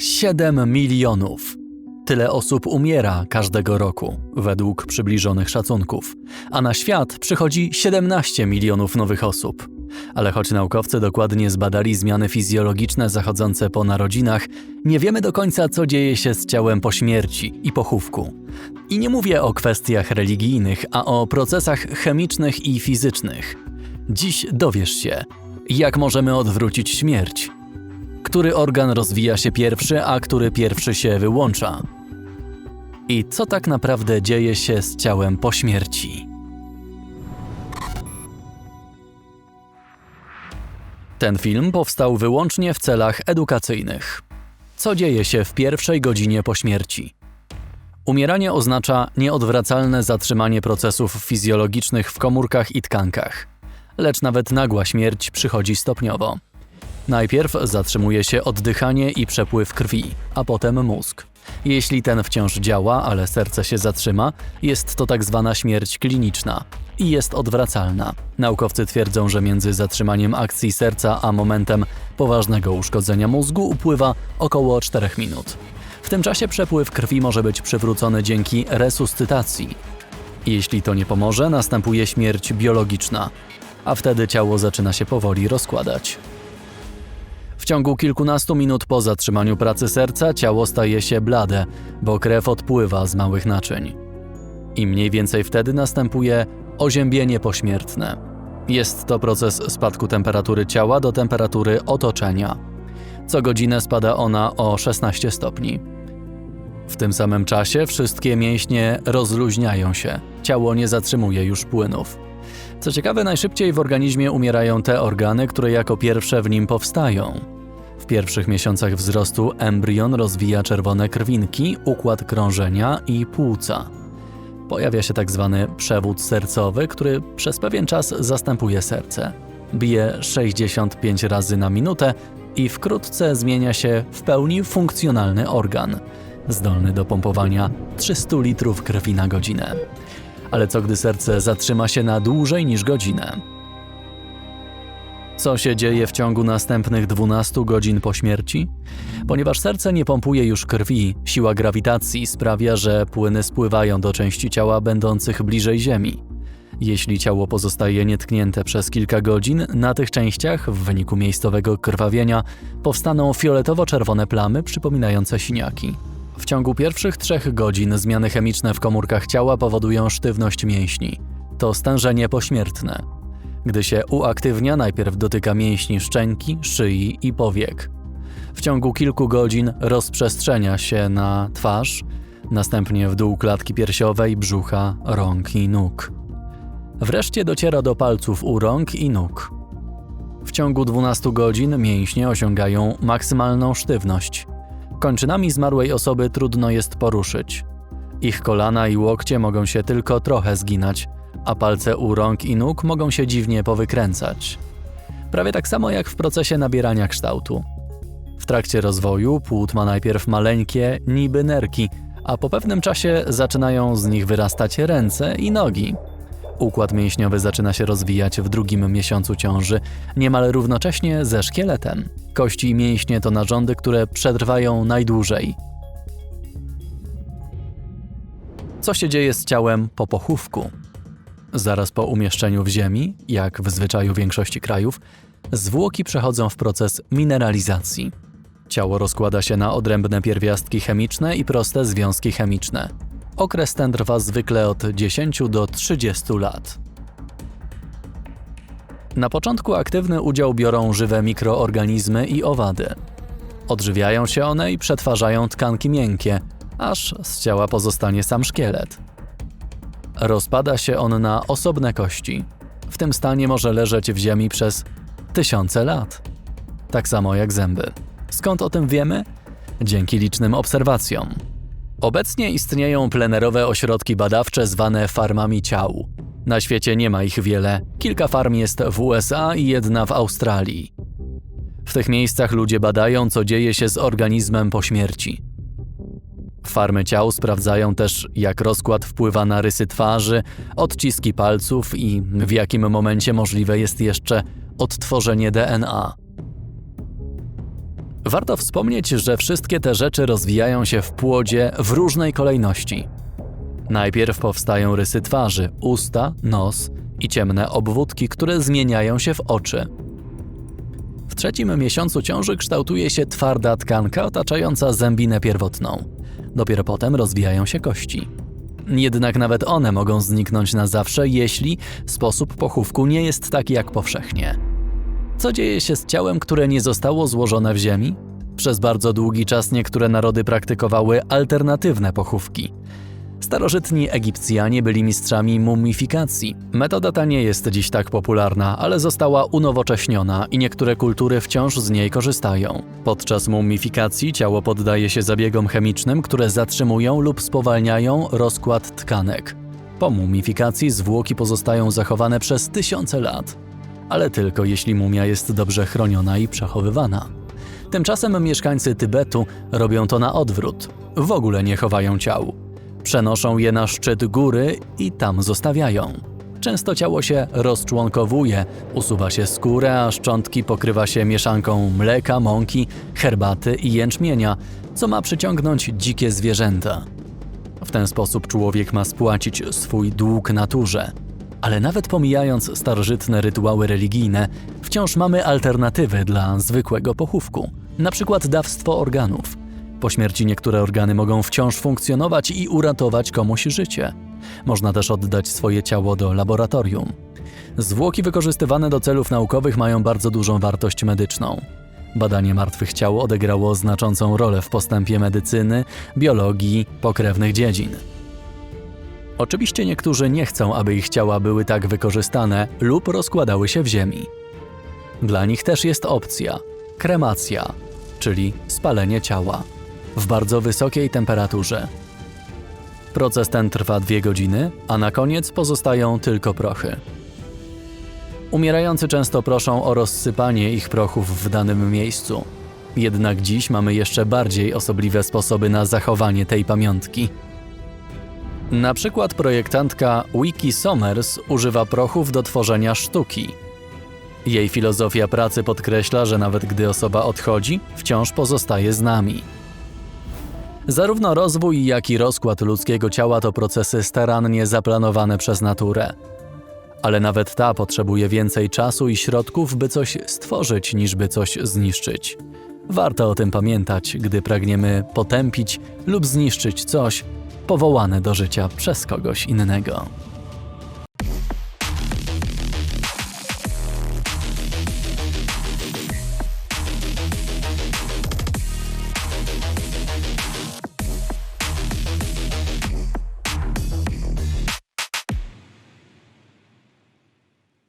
7 milionów. Tyle osób umiera każdego roku, według przybliżonych szacunków, a na świat przychodzi 17 milionów nowych osób. Ale choć naukowcy dokładnie zbadali zmiany fizjologiczne zachodzące po narodzinach, nie wiemy do końca, co dzieje się z ciałem po śmierci i pochówku. I nie mówię o kwestiach religijnych, a o procesach chemicznych i fizycznych. Dziś dowiesz się, jak możemy odwrócić śmierć, który organ rozwija się pierwszy, a który pierwszy się wyłącza. I co tak naprawdę dzieje się z ciałem po śmierci? Ten film powstał wyłącznie w celach edukacyjnych. Co dzieje się w pierwszej godzinie po śmierci? Umieranie oznacza nieodwracalne zatrzymanie procesów fizjologicznych w komórkach i tkankach, lecz nawet nagła śmierć przychodzi stopniowo. Najpierw zatrzymuje się oddychanie i przepływ krwi, a potem mózg. Jeśli ten wciąż działa, ale serce się zatrzyma, jest to tak zwana śmierć kliniczna i jest odwracalna. Naukowcy twierdzą, że między zatrzymaniem akcji serca a momentem poważnego uszkodzenia mózgu upływa około 4 minut. W tym czasie przepływ krwi może być przywrócony dzięki resuscytacji. Jeśli to nie pomoże, następuje śmierć biologiczna, a wtedy ciało zaczyna się powoli rozkładać. Ciągu kilkunastu minut po zatrzymaniu pracy serca ciało staje się blade, bo krew odpływa z małych naczyń. I mniej więcej wtedy następuje oziębienie pośmiertne. Jest to proces spadku temperatury ciała do temperatury otoczenia. Co godzinę spada ona o 16 stopni. W tym samym czasie wszystkie mięśnie rozluźniają się, ciało nie zatrzymuje już płynów. Co ciekawe, najszybciej w organizmie umierają te organy, które jako pierwsze w nim powstają. Pierwszych miesiącach wzrostu embrion rozwija czerwone krwinki, układ krążenia i płuca. Pojawia się tak zwany przewód sercowy, który przez pewien czas zastępuje serce. Bije 65 razy na minutę i wkrótce zmienia się w pełni funkcjonalny organ, zdolny do pompowania 300 litrów krwi na godzinę. Ale co gdy serce zatrzyma się na dłużej niż godzinę? Co się dzieje w ciągu następnych 12 godzin po śmierci? Ponieważ serce nie pompuje już krwi, siła grawitacji sprawia, że płyny spływają do części ciała będących bliżej Ziemi. Jeśli ciało pozostaje nietknięte przez kilka godzin, na tych częściach, w wyniku miejscowego krwawienia, powstaną fioletowo-czerwone plamy przypominające siniaki. W ciągu pierwszych trzech godzin zmiany chemiczne w komórkach ciała powodują sztywność mięśni. To stężenie pośmiertne. Gdy się uaktywnia, najpierw dotyka mięśni szczęki, szyi i powiek. W ciągu kilku godzin rozprzestrzenia się na twarz, następnie w dół klatki piersiowej, brzucha, rąk i nóg. Wreszcie dociera do palców u rąk i nóg. W ciągu 12 godzin mięśnie osiągają maksymalną sztywność. Kończynami zmarłej osoby trudno jest poruszyć. Ich kolana i łokcie mogą się tylko trochę zginać, a palce u rąk i nóg mogą się dziwnie powykręcać. Prawie tak samo jak w procesie nabierania kształtu. W trakcie rozwoju płód ma najpierw maleńkie, niby nerki, a po pewnym czasie zaczynają z nich wyrastać ręce i nogi. Układ mięśniowy zaczyna się rozwijać w drugim miesiącu ciąży, niemal równocześnie ze szkieletem. Kości i mięśnie to narządy, które przetrwają najdłużej. Co się dzieje z ciałem po pochówku? Zaraz po umieszczeniu w ziemi, jak w zwyczaju większości krajów, zwłoki przechodzą w proces mineralizacji. Ciało rozkłada się na odrębne pierwiastki chemiczne i proste związki chemiczne. Okres ten trwa zwykle od 10 do 30 lat. Na początku aktywny udział biorą żywe mikroorganizmy i owady. Odżywiają się one i przetwarzają tkanki miękkie, aż z ciała pozostanie sam szkielet. Rozpada się on na osobne kości. W tym stanie może leżeć w ziemi przez tysiące lat. Tak samo jak zęby. Skąd o tym wiemy? Dzięki licznym obserwacjom. Obecnie istnieją plenerowe ośrodki badawcze zwane farmami ciał. Na świecie nie ma ich wiele. Kilka farm jest w USA i jedna w Australii. W tych miejscach ludzie badają, co dzieje się z organizmem po śmierci. Farmy ciał sprawdzają też, jak rozkład wpływa na rysy twarzy, odciski palców i w jakim momencie możliwe jest jeszcze odtworzenie DNA. Warto wspomnieć, że wszystkie te rzeczy rozwijają się w płodzie w różnej kolejności. Najpierw powstają rysy twarzy, usta, nos i ciemne obwódki, które zmieniają się w oczy. W trzecim miesiącu ciąży kształtuje się twarda tkanka otaczająca zębinę pierwotną. Dopiero potem rozwijają się kości. Jednak nawet one mogą zniknąć na zawsze, jeśli sposób pochówku nie jest taki jak powszechnie. Co dzieje się z ciałem, które nie zostało złożone w ziemi? Przez bardzo długi czas niektóre narody praktykowały alternatywne pochówki. Starożytni Egipcjanie byli mistrzami mumifikacji. Metoda ta nie jest dziś tak popularna, ale została unowocześniona i niektóre kultury wciąż z niej korzystają. Podczas mumifikacji ciało poddaje się zabiegom chemicznym, które zatrzymują lub spowalniają rozkład tkanek. Po mumifikacji zwłoki pozostają zachowane przez tysiące lat, ale tylko jeśli mumia jest dobrze chroniona i przechowywana. Tymczasem mieszkańcy Tybetu robią to na odwrót. W ogóle nie chowają ciał. Przenoszą je na szczyt góry i tam zostawiają. Często ciało się rozczłonkowuje, usuwa się skórę, a szczątki pokrywa się mieszanką mleka, mąki, herbaty i jęczmienia, co ma przyciągnąć dzikie zwierzęta. W ten sposób człowiek ma spłacić swój dług naturze. Ale nawet pomijając starożytne rytuały religijne, wciąż mamy alternatywy dla zwykłego pochówku, na przykład dawstwo organów. Po śmierci niektóre organy mogą wciąż funkcjonować i uratować komuś życie. Można też oddać swoje ciało do laboratorium. Zwłoki wykorzystywane do celów naukowych mają bardzo dużą wartość medyczną. Badanie martwych ciał odegrało znaczącą rolę w postępie medycyny, biologii, pokrewnych dziedzin. Oczywiście niektórzy nie chcą, aby ich ciała były tak wykorzystane lub rozkładały się w ziemi. Dla nich też jest opcja kremacja, czyli spalenie ciała w bardzo wysokiej temperaturze. Proces ten trwa dwie godziny, a na koniec pozostają tylko prochy. Umierający często proszą o rozsypanie ich prochów w danym miejscu. Jednak dziś mamy jeszcze bardziej osobliwe sposoby na zachowanie tej pamiątki. Na przykład projektantka Wiki Somers używa prochów do tworzenia sztuki. Jej filozofia pracy podkreśla, że nawet gdy osoba odchodzi, wciąż pozostaje z nami. Zarówno rozwój, jak i rozkład ludzkiego ciała to procesy starannie zaplanowane przez naturę. Ale nawet ta potrzebuje więcej czasu i środków, by coś stworzyć, niż by coś zniszczyć. Warto o tym pamiętać, gdy pragniemy potępić lub zniszczyć coś powołane do życia przez kogoś innego.